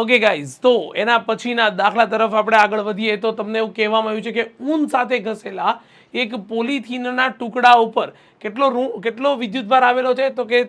Okay guys તો એના પછીના દાખલા તરફ આપણે આગળ વધીએ તો તમને એવું કહેવામાં આવ્યું છે કે ઊન સાથે ઘસેલા એક પોલિથીનના ટુકડા ઉપર કેટલો કેટલો વિદ્યુતભાર આવેલો છે? તો કે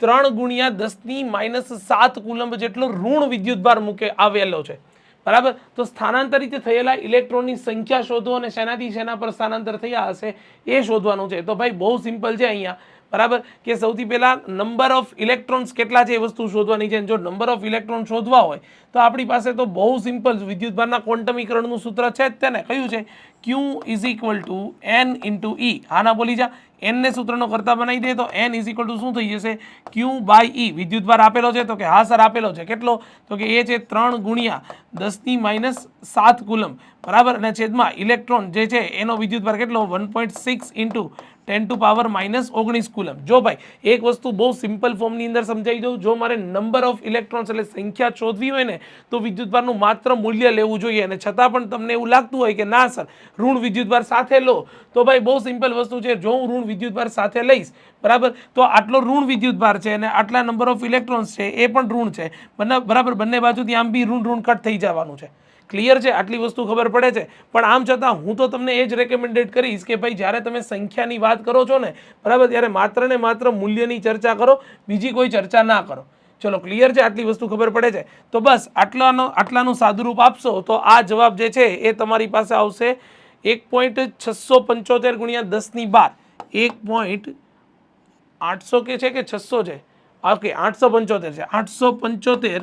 ત્રણ ગુણ્યા દસની માઇનસ સાત કુલંબ જેટલો ઋણ વિદ્યુતભાર મૂકે, આવેલો છે. બરાબર? તો સ્થાનાંતરિત થયેલા ઇલેક્ટ્રોનની સંખ્યા શોધો અને શેનાથી શેના પર સ્થાનાંતર થયા હશે એ શોધવાનું છે. તો ભાઈ, બહુ સિમ્પલ છે અહીંયા. બરાબર? કે સૌથી પહેલાં નંબર ઓફ ઇલેક્ટ્રોન્સ કેટલા છે એ વસ્તુ શોધવાની છે. જો નંબર ઓફ ઇલેક્ટ્રોન શોધવા હોય, તો આપણી પાસે તો બહુ સિમ્પલ વિદ્યુતભારના ક્વોન્ટમીકરણનું સૂત્ર છે જ તેને. કયું છે? Q is equal to N into E હા, ના, બોલી જા. એનને સૂત્રનો કરતા બનાવી દે તો એન ઇઝ ઇક્વલ ટુ શું થઈ જશે? ક્યુ બાય ઈ વિદ્યુતભાર આપેલો છે તો કે હા, સર, આપેલો છે. કેટલો? તો કે એ છે ત્રણ ગુણ્યા દસની માઇનસ સાત કુલમ બરાબર? અને છેદમાં ઇલેક્ટ્રોન જે છે એનો વિદ્યુતભાર કેટલો? One point six into ten to power minus ઓગણીસ કુલમ જો ભાઈ, એક વસ્તુ બહુ સિમ્પલ ફોર્મની અંદર સમજાવી દઉં. જો મારે નંબર ઓફ ઇલેક્ટ્રોન્સ એટલે સંખ્યા શોધવી હોય ને, તો વિદ્યુતભારનું માત્ર મૂલ્ય લેવું જોઈએ. અને છતાં પણ તમને એવું લાગતું હોય કે ના, સર ઋણ વિદ્યુતભાર સાથે લો. તો ભાઈ, બહુ સિમ્પલ વસ્તુ છે. જો હું ઋણ વિદ્યુતભાર સાથે લઈશ, બરાબર, તો આટલો ઋણ વિદ્યુતભાર છે અને આટલા નંબર ઓફ ઇલેક્ટ્રોન્સ છે, એ પણ ઋણ છે. બંને, બરાબર, બંને બાજુથી આમ બી ઋણ ઋણ કટ થઈ જવાનું છે. ક્લિયર છે? આટલી વસ્તુ ખબર પડે છે. પણ આમ છતાં હું તો તમને એ જ રેકમેન્ડેડ કરીશ કે ભાઈ, જ્યારે તમે સંખ્યાની વાત કરો છો ને, બરાબર, ત્યારે માત્ર ને માત્ર મૂલ્યની ચર્ચા કરો, બીજી કોઈ ચર્ચા ના કરો. ચલો ક્લિયર છે? આટલી વસ્તુ ખબર પડે છે. તો બસ, આટલાનો, આટલાનું સાદુરૂપ આપશો તો આ જવાબ જે છે એ તમારી પાસે આવશે. એક પોઈન્ટ છસો પંચોતેર ગુણ્યા દસની બાર. એક પોઈન્ટ આઠસો કે છે કે છસો છે? ઓકે, આઠસો પંચોતેર છે. આઠસો પંચોતેર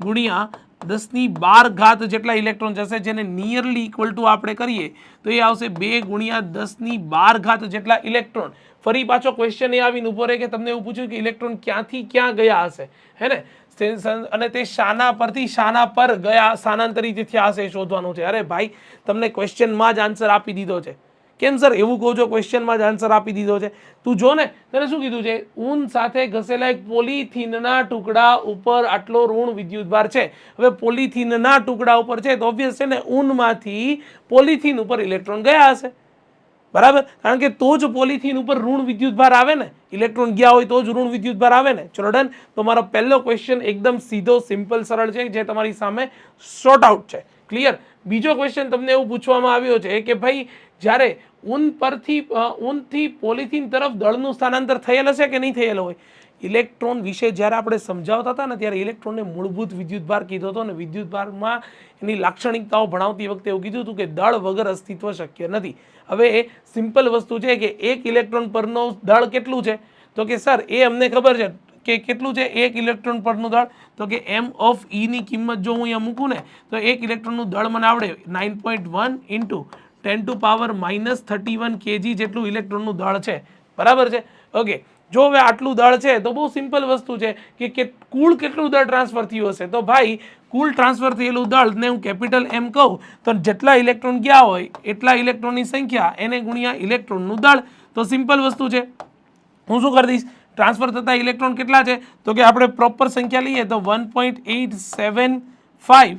ગુણ્યા દસની બાર ઘાત જેટલા ઇલેક્ટ્રોન જશે, જેને નિયરલી ઇક્વલ ટુ આપણે કરીએ, તો એ આવશે બે ગુણ્યા દસની બાર ઘાત જેટલા ઇલેક્ટ્રોન. ફરી પાછો ક્વેશ્ચન એ આવીને ઊભો રહે કે તમને એવું પૂછ્યું કે ઇલેક્ટ્રોન ક્યાંથી ક્યાં ગયા હશે? હે ને? અને તે શાના પરથી શાના પર ગયા સ્થાનાંતરિત થયા હશે શોધવાનું છે. અરે ભાઈ, તમને ક્વેશ્ચનમાં જ આન્સર આપી દીધો છે. કેમ સર એવું કહો છો ક્વેશ્ચનમાં જ આન્સર આપી દીધો છે. તું જો ને, તને શું કીધું છે? ઊન સાથે ઘસેલા એક પોલીથીનના ટુકડા ઉપર આટલો ઋણ વિદ્યુતભાર છે. હવે પોલીથીનના ટુકડા ઉપર છે તો ઓબ્વિયસ છે ને, ઊનમાંથી પોલીથીન ઉપર ઇલેક્ટ્રોન ગયા હશે. બરાબર? કારણ કે તો જ પોલિથીન ઉપર ઋણ વિદ્યુતભાર આવે ને, ઇલેક્ટ્રોન ગયા હોય તો જ ઋણ વિદ્યુતભાર આવે ને. ચલો તો મારો પહેલો ક્વેશ્ચન એકદમ સીધો સિમ્પલ સરળ છે, જે તમારી સામે શોર્ટ આઉટ છે. ક્લિયર બીજો ક્વેશ્ચન તમને એવું પૂછવામાં આવ્યો છે કે ભાઈ, જ્યારે ઊન પરથી ઊનથી પોલિથીન તરફ દળનું સ્થાનાંતર થયેલ હશે કે નહીં થયેલ હોય? ઇલેક્ટ્રોન વિશે જ્યારે આપણે સમજાવતા હતા ને ત્યારે ઇલેક્ટ્રોનને મૂળભૂત વિદ્યુતભાર કીધો હતો અને વિદ્યુતભારમાં એની લાક્ષણિકતાઓ ભણાવતી વખતે એવું કીધું હતું કે દળ વગર અસ્તિત્વ શક્ય નથી. હવે એ સિમ્પલ વસ્તુ છે કે એક ઇલેક્ટ્રોન પરનો દળ કેટલું છે? તો કે સર, એ અમને ખબર છે કે કેટલું છે એક ઇલેક્ટ્રોન પરનું દળ? તો કે એમ ઓફ ઈની કિંમત જો હું અહીંયા મૂકું ને, તો એક ઇલેક્ટ્રોનનું દળ મને આવડે nine point one into ten to power minus thirty one kg જેટલું ઇલેક્ટ્રોનનું દળ છે. બરાબર છે? ઓકે જો હવે આટલું દળ છે, તો બહુ સિમ્પલ વસ્તુ છે કે કે કુલ કેટલું દળ ટ્રાન્સફર થયું હશે? તો ભાઈ, કુલ ટ્રાન્સફર થયેલું દળને હું કેપિટલ એમ કહું, તો જેટલા ઇલેક્ટ્રોન ગયા હોય, એટલા ઇલેક્ટ્રોનની સંખ્યા એને ગુણ્યા ઇલેક્ટ્રોનનું દળ. તો સિમ્પલ વસ્તુ છે. હું શું કરી દઈશ? ટ્રાન્સફર થતા ઇલેક્ટ્રોન કેટલા છે? તો કે આપણે પ્રોપર સંખ્યા લઈએ, તો one point eight seven five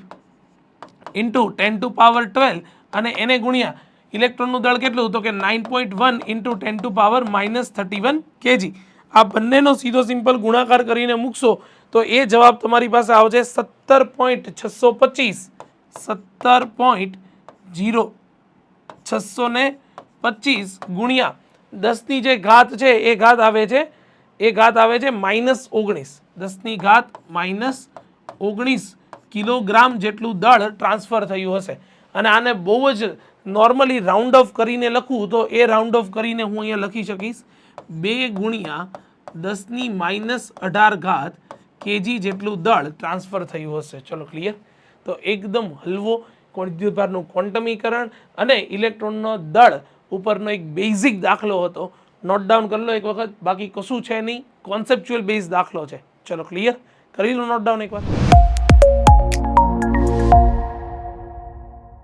into ten to power twelve અને એને ગુણ્યા ઇલેક્ટ્રોનનું દળ કેટલું તો કે nine point one into ten to power minus thirty one kg આ બંનેનો સીધો સિમ્પલ ગુણાકાર કરીને મૂકશો તો એ જવાબ તમારી પાસે આવશે સત્તર પોઈન્ટ છસો પચીસ. સત્તર પોઈન્ટ જીરો છસો ને પચીસ ગુણ્યા દસની જે ઘાત છે એ ઘાત આવે છે, એ ઘાત આવે છે માઇનસ ઓગણીસ. દસની ઘાત માઇનસ ઓગણીસ કિલોગ્રામ જેટલું દળ ટ્રાન્સફર થયું હશે. અને આને બહુ જ નોર્મલી રાઉન્ડ ઓફ કરીને લખું તો એ રાઉન્ડ ઓફ કરીને હું અહીંયા લખી શકીશ. બે ગુણ્યા દસની માઇનસ અઢાર ઘાત કેજી જેટલું દળ ટ્રાન્સફર થયું હશે. ચલો ક્લિયર તો એકદમ હલવો વિદ્યુતભારનું ક્વોન્ટમીકરણ અને ઇલેક્ટ્રોનનો દળ ઉપરનો એક બેઝિક દાખલો હતો. નોટ ડાઉન કરી લો એક વખત. બાકી કશું છે નહીં. કોન્સેપ્ચ્યુઅલ બેઝ દાખલો છે. ચલો ક્લિયર કરી લો નોટ ડાઉન એકવાર